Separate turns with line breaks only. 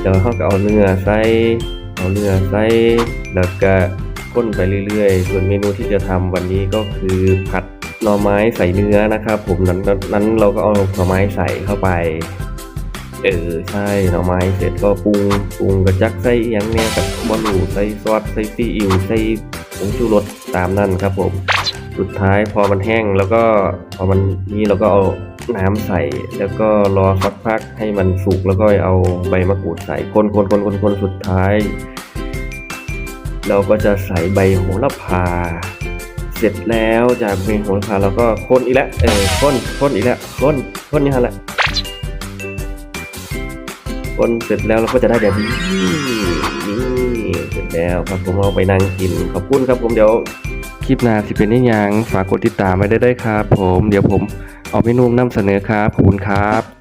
เดี๋ยวเขาก็เอาเนื้อใส่เอาเนื้อใส่แล้วก็ก้นไปเรื่อยๆ ส่วนเมนูที่จะทำวันนี้ก็คือผัดหน่อไม้ใส่เนื้อนะครับผมนั้นนั้นเราก็เอาหน่อไม้ใส่เข้าไป เออใช่หน่อไม้เสร็จก็ปรุงปรุงกระจักใส่ยังเนี่ยกับบอลูใส่ซอสใส่ซีอิ๊วใส่ผงชูรสตามนั่นครับผม สุดท้ายพอมันแห้งแล้วก็พอมันนี้เราก็เอาน้ำใส่ แล้วก็รอสักพักให้มันสุกแล้วก็เอาใบมะกรูดใส่คนคนคนคนคนสุดท้าย เราก็จะใส่ใบโหระพา เสร็จแล้วจากใบโหระพาเราก็คนอีกแล้วเออคนคนอีกแล้วคนคนนี่ฮะแหละคนเสร็จแล้วเราก็จะได้แบบนี้นี่เสร็จแล้วครับผมเอาไปนั่งกินขอบคุณครับผมเดี๋ยว คลิปหน้าสิเป็นยังฝากกดติดตามไว้ได้ด้วยครับ ผมเดี๋ยวผมเอาเมนูนำเสนอครับขอบคุณครับ